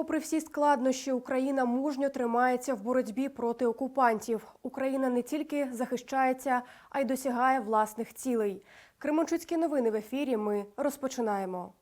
Попри всі складнощі, Україна мужньо тримається в боротьбі проти окупантів. Україна не тільки захищається, а й досягає власних цілей. Кременчуцькі новини в ефірі. Ми розпочинаємо.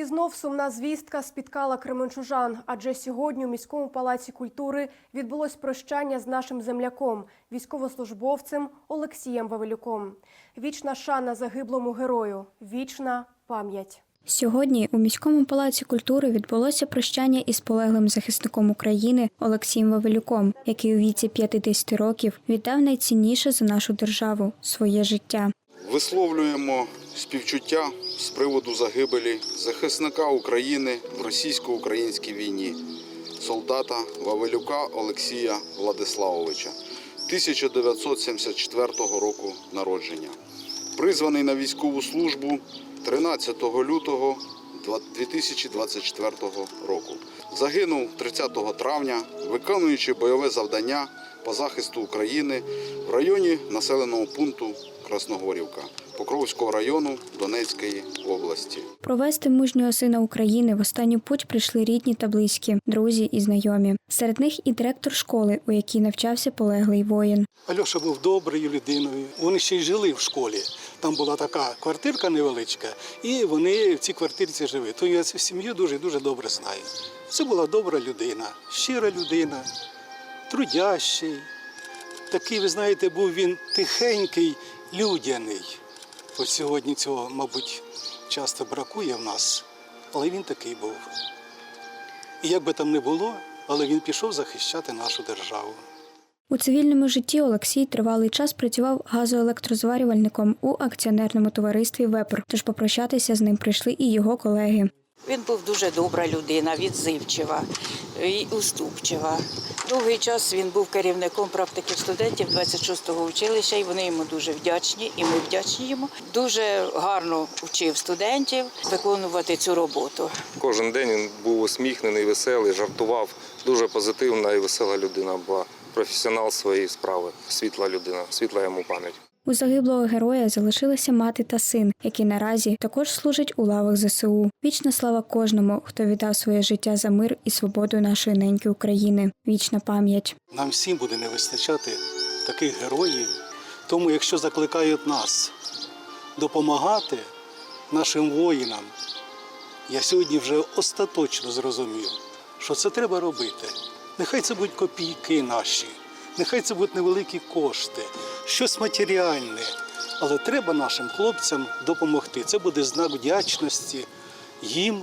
І знов сумна звістка спіткала кременчужан, адже сьогодні у міському палаці культури відбулось прощання з нашим земляком, військовослужбовцем Олексієм Вавилюком. Вічна шана загиблому герою, вічна пам'ять. Сьогодні у міському палаці культури відбулося прощання із полеглим захисником України Олексієм Вавилюком, який у віці 50 років віддав найцінніше за нашу державу своє життя. Висловлюємо співчуття з приводу загибелі захисника України в російсько-українській війні, солдата Вавилюка Олексія Владиславовича 1974 року народження. Призваний на військову службу 13 лютого 2024 року. Загинув 30 травня, виконуючи бойове завдання по захисту України в районі населеного пункту Красногорівка Покровського району Донецької області. Провести мужнього сина України в останню путь прийшли рідні та близькі, друзі і знайомі. Серед них і директор школи, у якій навчався полеглий воїн. Альоша був доброю людиною. Вони ще й жили в школі. Там була така квартирка невеличка, і вони в цій квартирці жили. То я цю сім'ю дуже дуже добре знаю. Це була добра людина, щира людина, трудящий. Такий, ви знаєте, був він тихенький, людяний. От сьогодні цього, мабуть, часто бракує в нас, але він такий був. І як би там не було, але він пішов захищати нашу державу. У цивільному житті Олексій тривалий час працював газоелектрозварювальником у акціонерному товаристві Вепр. Тож попрощатися з ним прийшли і його колеги. Він був дуже добра людина, відзивчива і уступчива. Довгий час він був керівником практики студентів 26-го училища, і вони йому дуже вдячні, і ми вдячні йому. Дуже гарно вчив студентів виконувати цю роботу. Кожен день він був усміхнений, веселий, жартував. Дуже позитивна і весела людина була. Професіонал своєї справи, світла людина, світла йому пам'ять. У загиблого героя залишилися мати та син, які наразі також служать у лавах ЗСУ. Вічна слава кожному, хто віддав своє життя за мир і свободу нашої неньки України. Вічна пам'ять. Нам всім буде не вистачати таких героїв. Тому, якщо закликають нас допомагати нашим воїнам, я сьогодні вже остаточно зрозумів, що це треба робити. Нехай це будуть копійки наші, нехай це будуть невеликі кошти, щось матеріальне. Але треба нашим хлопцям допомогти. Це буде знак вдячності їм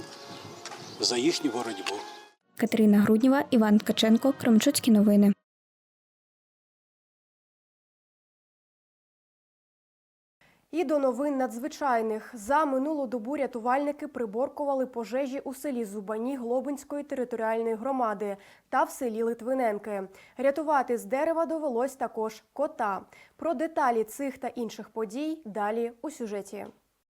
за їхню боротьбу. Катерина Грудніва, Іван Ткаченко, Кремчуцькі новини. І до новин надзвичайних за минулу добу рятувальники приборкували пожежі у селі Зубані Глобинської територіальної громади та в селі Литвиненки. Рятувати з дерева довелось також кота. Про деталі цих та інших подій далі у сюжеті.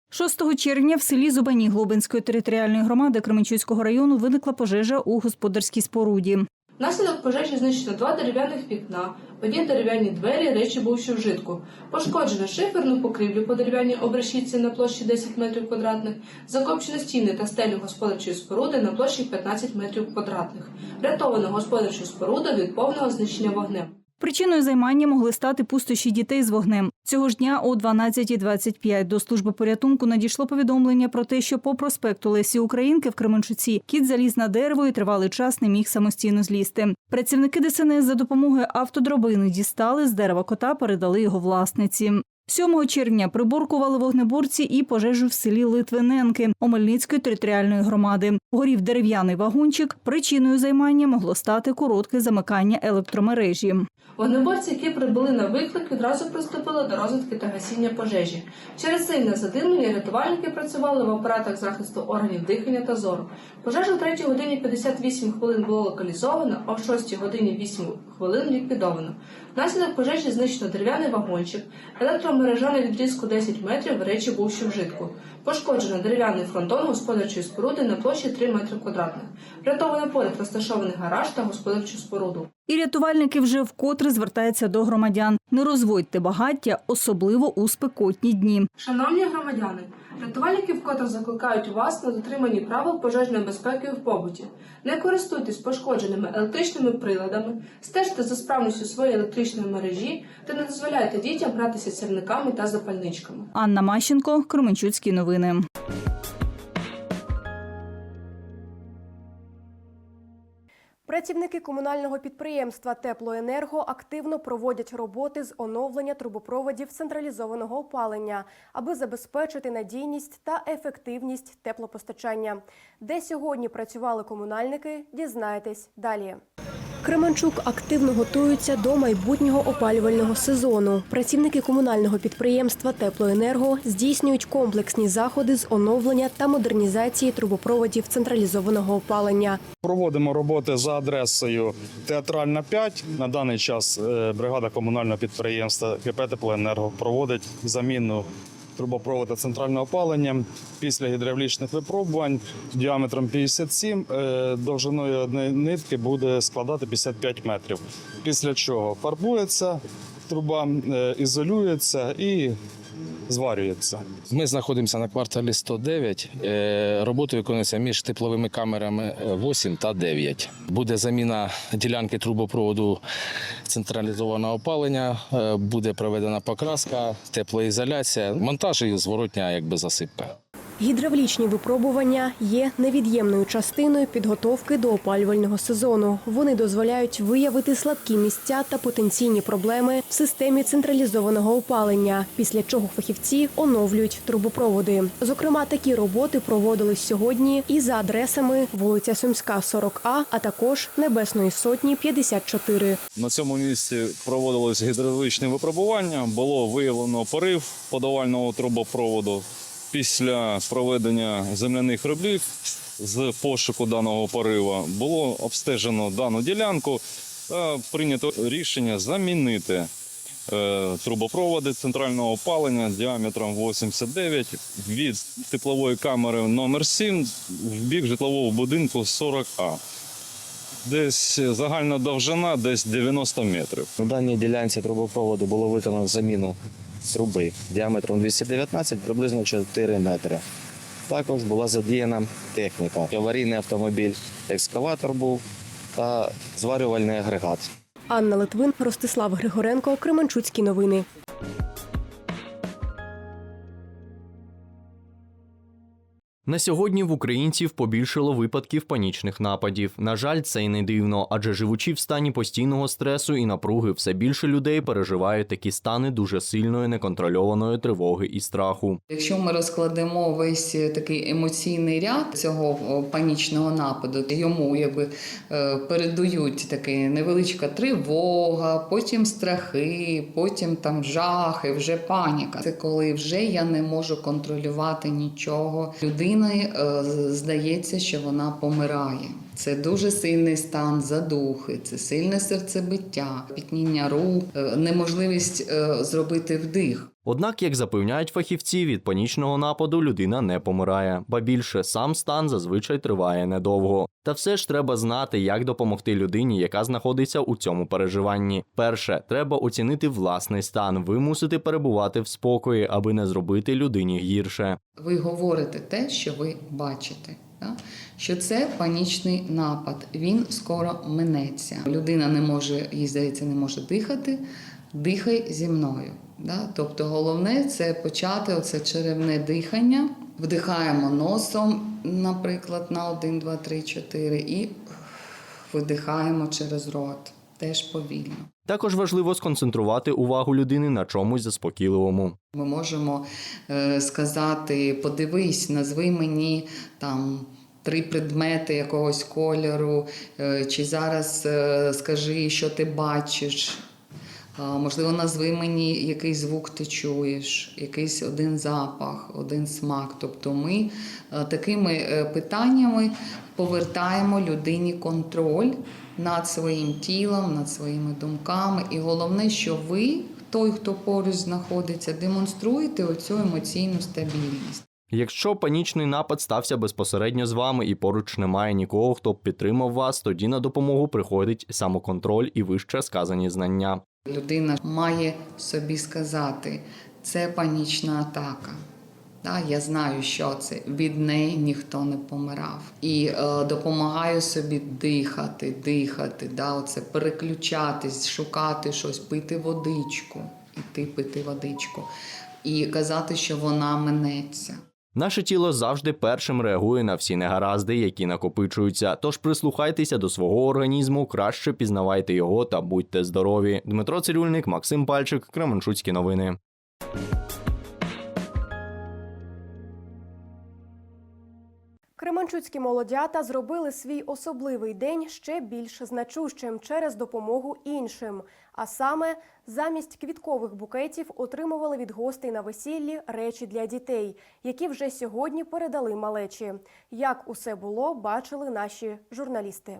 6 червня в селі Зубані Глобинської територіальної громади Кременчуцького району виникла пожежа у господарській споруді. Внаслідок пожежі знищено два дерев'яних вікна, одні дерев'яні двері, речі бувші вжитку. Пошкоджено шиферну покрівлю по дерев'яній обрешітці на площі 10 метрів квадратних, закопчено стіни та стелю господарчої споруди на площі 15 метрів квадратних. Врятовано господарчу споруду від повного знищення вогнем. Причиною займання могли стати пустощі дітей з вогнем. Цього ж дня о 12.25 до служби порятунку надійшло повідомлення про те, що по проспекту Лесі Українки в Кременчуці кіт заліз на дерево і тривалий час не міг самостійно злізти. Працівники ДСНС за допомогою автодробини дістали з дерева кота, передали його власниці. 7 червня приборкували вогнеборці і пожежу в селі Литвиненки Омельницької територіальної громади. Горів дерев'яний вагончик. Причиною займання могло стати коротке замикання електромережі. Вогнеборці, які прибули на виклик, відразу приступили до розвитки та гасіння пожежі. Через сильне задимлення рятувальники працювали в апаратах захисту органів дихання та зору. Пожежа о 3 годині 58 хвилин було локалізовано, а в 6 годині 8 хвилин ліквідовано. Внаслідок пожежі знищено дерев'яний вагончик, електромережа на відрізку 10 метрів, речі бувши вжитку. Пошкоджено дерев'яний фронтон господарчої споруди на площі 3 метри квадратних. Врятований поряд розташований гараж та господарчу споруду. І рятувальники вже вкотре звертаються до громадян. Не розводьте багаття, особливо у спекотні дні. Шановні громадяни, рятувальники вкотре закликають вас на дотриманні правил пожежної безпеки в побуті. Не користуйтесь пошкодженими електричними приладами, стежте за справністю своєї електричної мережі та не дозволяйте дітям гратися сірниками та запальничками. Анна Мащенко, Кременчуцькі новини. Працівники комунального підприємства Теплоенерго активно проводять роботи з оновлення трубопроводів централізованого опалення, аби забезпечити надійність та ефективність теплопостачання. Де сьогодні працювали комунальники, дізнаєтесь далі. Кременчук активно готується до майбутнього опалювального сезону. Працівники комунального підприємства Теплоенерго здійснюють комплексні заходи з оновлення та модернізації трубопроводів централізованого опалення. Проводимо роботи за адресою Театральна 5. На даний час е, бригада комунального підприємства КП «Теплоенерго» проводить заміну трубопроводу центрального опалення після гідравлічних випробувань діаметром 57, е, довжиною одної нитки буде складати 55 метрів. Після чого фарбується труба, е, ізолюється і зварюється. Ми знаходимося на кварталі 109. Роботи Робота виконується між тепловими камерами е, 8 та 9. Буде заміна ділянки трубопроводу централізованого опалення, е, буде проведена покраска, теплоізоляція, монтаж і зворотня якби засипка. Гідравлічні випробування є невід'ємною частиною підготовки до опалювального сезону. Вони дозволяють виявити слабкі місця та потенційні проблеми в системі централізованого опалення, після чого фахівці оновлюють трубопроводи. Зокрема, такі роботи проводились сьогодні і за адресами вулиця Сумська, 40А, а також Небесної Сотні, 54. На цьому місці проводилось гідравлічне випробування. Було виявлено порив подавального трубопроводу. Після проведення земляних робіт з пошуку даного порива було обстежено дану ділянку та прийнято рішення замінити е, трубопроводи центрального опалення діаметром 89 від теплової камери номер 7 в бік житлового будинку 40А. Десь загальна довжина десь 90 метрів. На даній ділянці трубопроводу було виконано заміну труби діаметром 219, приблизно 4 метри. Також була задіяна техніка. Аварійний автомобіль, екскаватор був та зварювальний агрегат. Анна Литвин, Ростислав Григоренко, Кременчуцькі новини. На сьогодні в українців побільшало випадків панічних нападів. На жаль, це й не дивно, адже живучи в стані постійного стресу і напруги, все більше людей переживають такі стани дуже сильної неконтрольованої тривоги і страху. Якщо ми розкладемо весь такий емоційний ряд цього панічного нападу, йому якби е, передають таке невеличка тривога, потім страхи, потім там жахи, вже паніка. Це коли вже я не можу контролювати нічого. Людина е, здається, що вона помирає. Це дуже сильний стан задухи, це сильне серцебиття, пітніння рук, е, неможливість е, зробити вдих. Однак, як запевняють фахівці, від панічного нападу людина не помирає, ба більше сам стан зазвичай триває недовго. Та все ж треба знати, як допомогти людині, яка знаходиться у цьому переживанні. Перше, треба оцінити власний стан, ви мусите перебувати в спокої, аби не зробити людині гірше. Ви говорите те, що ви бачите. Що це панічний напад, він скоро минеться. Людина не може, їй здається, не може дихати. Дихай зі мною. Да? Тобто головне це почати оце черевне дихання. Вдихаємо носом, наприклад, на 1, 2, 3, 4 і видихаємо через рот. Теж повільно. Також важливо сконцентрувати увагу людини на чомусь заспокійливому. Ми можемо е, сказати: подивись, назви мені там. Три предмети якогось кольору, е, чи зараз е, скажи, що ти бачиш. Можливо, назви мені, який звук ти чуєш, якийсь один запах, один смак. Тобто ми е, такими е, питаннями повертаємо людині контроль над своїм тілом, над своїми думками. І головне, що ви, той, хто поруч знаходиться, демонструєте оцю емоційну стабільність. Якщо панічний напад стався безпосередньо з вами і поруч немає нікого, хто б підтримав вас, тоді на допомогу приходить самоконтроль і вище сказані знання. Людина має собі сказати, це панічна атака. Да, я знаю, що це. Від неї ніхто не помирав. І е, допомагаю собі дихати, дихати, да, оце переключатись, шукати щось, пити водичку, іти пити водичку. І казати, що вона минеться. Наше тіло завжди першим реагує на всі негаразди, які накопичуються. Тож прислухайтеся до свого організму, краще пізнавайте його та будьте здорові. Дмитро Цирюльник, Максим Пальчик, Кременчуцькі новини. Кременчуцькі молодята зробили свій особливий день ще більш значущим через допомогу іншим. А саме замість квіткових букетів отримували від гостей на весіллі речі для дітей, які вже сьогодні передали малечі. Як усе було, бачили наші журналісти.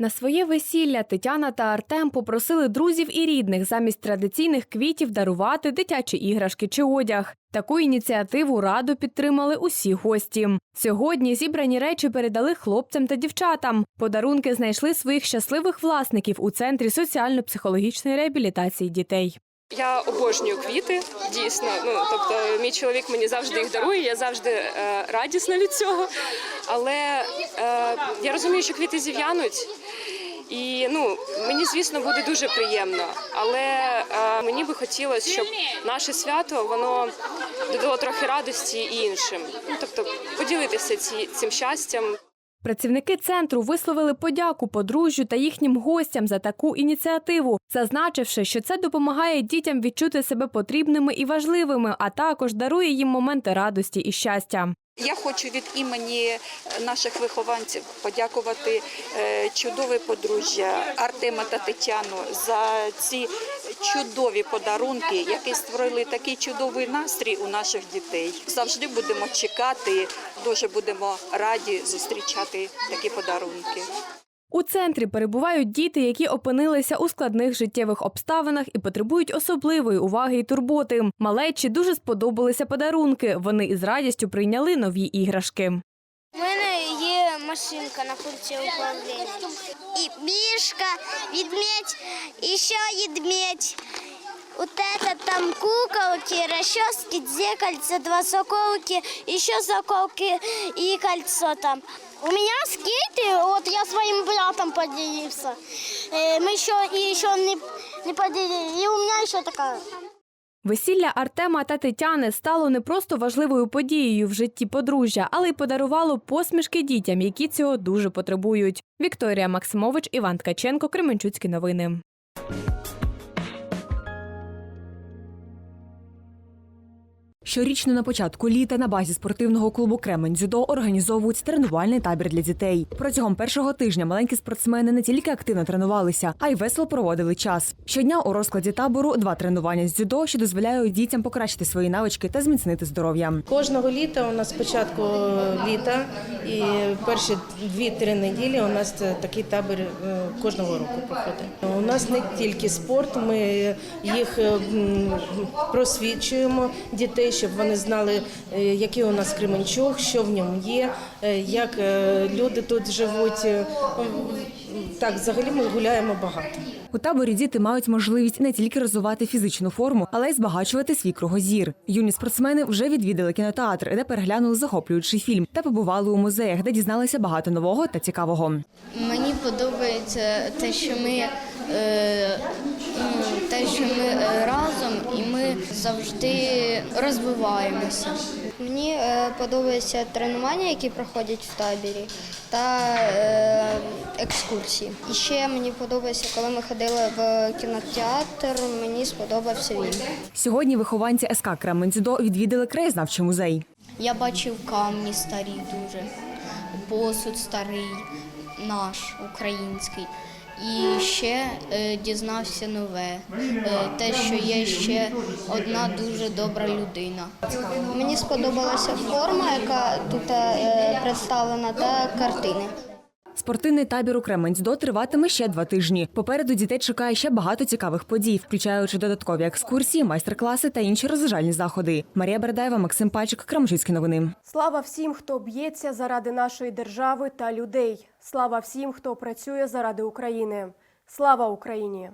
На своє весілля Тетяна та Артем попросили друзів і рідних замість традиційних квітів дарувати дитячі іграшки чи одяг. Таку ініціативу раду підтримали усі гості. Сьогодні зібрані речі передали хлопцям та дівчатам. Подарунки знайшли своїх щасливих власників у центрі соціально-психологічної реабілітації дітей. Я обожнюю квіти, дійсно. Ну тобто, мій чоловік мені завжди їх дарує. Я завжди е, радісна від цього. Але е, я розумію, що квіти зів'януть. І ну мені звісно буде дуже приємно, але е, мені би хотілося, щоб наше свято воно додало трохи радості і іншим. Ну тобто поділитися ці, цим щастям. Працівники центру висловили подяку подружжю та їхнім гостям за таку ініціативу, зазначивши, що це допомагає дітям відчути себе потрібними і важливими, а також дарує їм моменти радості і щастя. Я хочу від імені наших вихованців подякувати е, чудове подружжя Артема та Тетяну за ці чудові подарунки, які створили такий чудовий настрій у наших дітей. Завжди будемо чекати, дуже будемо раді зустрічати такі подарунки. У центрі перебувають діти, які опинилися у складних життєвих обставинах і потребують особливої уваги і турботи. Малечі дуже сподобалися подарунки. Вони із радістю прийняли нові іграшки. У мене є машинка на пульті управління. І мішка, відмідь, і ще ведмедь Вот это там куколки, расчески, зеркальца, два соколки, еще соколки и кольцо там. У меня скейты, вот я своим братом поделился. Э, Мы еще и еще не, не поделили. И у меня еще такая. Весілля Артема та Тетяни стало не просто важливою подією в житті подружжя, але й подарувало посмішки дітям, які цього дуже потребують. Вікторія Максимович, Іван Ткаченко, Кременчуцькі новини. Щорічно на початку літа на базі спортивного клубу Кремень дзюдо організовують тренувальний табір для дітей. Протягом першого тижня маленькі спортсмени не тільки активно тренувалися, а й весело проводили час. Щодня у розкладі табору два тренування з дзюдо, що дозволяють дітям покращити свої навички та зміцнити здоров'я. Кожного літа у нас спочатку літа і перші дві-три неділі у нас такий табір е, кожного року проходить. У нас не тільки спорт, ми їх просвічуємо дітей, щоб вони знали, е, який у нас Кременчуг, що в ньому є, е, як е, люди тут живуть. Так, взагалі ми гуляємо багато. У таборі діти мають можливість не тільки розвивати фізичну форму, але й збагачувати свій кругозір. Юні спортсмени вже відвідали кінотеатр, де переглянули захоплюючий фільм, та побували у музеях, де дізналися багато нового та цікавого. Мені подобається те, що ми те, що ми е, разом і ми завжди розвиваємося. Мені е, подобаються тренування, які проходять в таборі, та е, екскурсії. І ще мені подобається, коли ми ходили в кінотеатр. Мені сподобався він. Сьогодні вихованці СК Кременцюдо відвідали краєзнавчий музей. Я бачив камні старі дуже, посуд старий, наш український. І ще е, дізнався нове, е, те, що є ще одна дуже добра людина. Мені сподобалася форма, яка тут е, представлена, та картини. Спортивний табір у Кременць-До триватиме ще два тижні. Попереду дітей чекає ще багато цікавих подій, включаючи додаткові екскурсії, майстер-класи та інші розважальні заходи. Марія Бердаєва, Максим Пальчик, Крамжицькі новини. Слава всім, хто б'ється заради нашої держави та людей. Слава всім, хто працює заради України. Слава Україні!